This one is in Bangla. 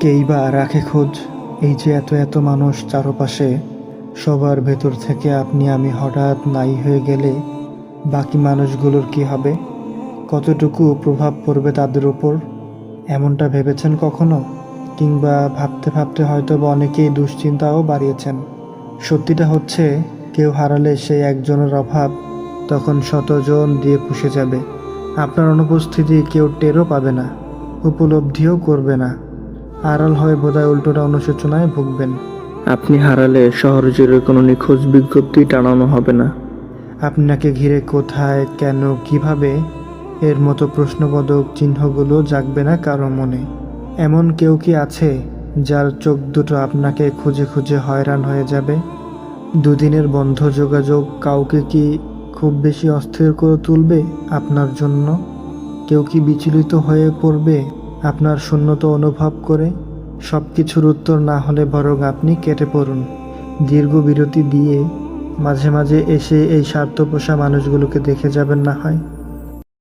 কেই বা রাখে খোঁজ? এই যে এত এত মানুষ চারপাশে, সবার ভেতর থেকে আপনি আমি হঠাৎ নাই হয়ে গেলে বাকি মানুষগুলোর কি হবে? কতটুকু প্রভাব পড়বে তাদের উপর? এমনটা ভেবেছেন কখনো? কিংবা ভাবতে ভাবতে হয়তো বা অনেকেই দুশ্চিন্তাও বাড়িয়েছেন। সত্যিটা হচ্ছে, কেউ হারালে সেই একজনের অভাব তখন শতজন দিয়ে পুষে যাবে। আপনার অনুপস্থিতি কেউ টেরও পাবে না, উপলব্ধিও করবে না। আড়াল হয়ে বোধহয় উল্টোটা অনুশোচনায় ভুগবেন। আপনি হারালে শহর জুড়ে কোনো নিখোঁজ বিজ্ঞপ্তি টানানো হবে না। আপনাকে ঘিরে কোথায় কেন কীভাবে এর মতো প্রশ্নবোধক চিহ্নগুলো জাগবে না কারও মনে। এমন কেউ কি আছে যার চোখ দুটো আপনাকে খুঁজে খুঁজে হয়রান হয়ে যাবে? দুদিনের বন্ধ যোগাযোগ কাউকে কি খুব বেশি অস্থির করে তুলবে আপনার জন্য? কেউ কি বিচলিত হয়ে পড়বে? আপনার শূন্যত অনুভব করে সব কিছুর উত্তর না হলে বরং আপনি কেটে পড়ুন। দীর্ঘ বিরতি দিয়ে মাঝে মাঝে এসে এই স্বার্থপোষা মানুষগুলোকে দেখে যাবেন না হয়।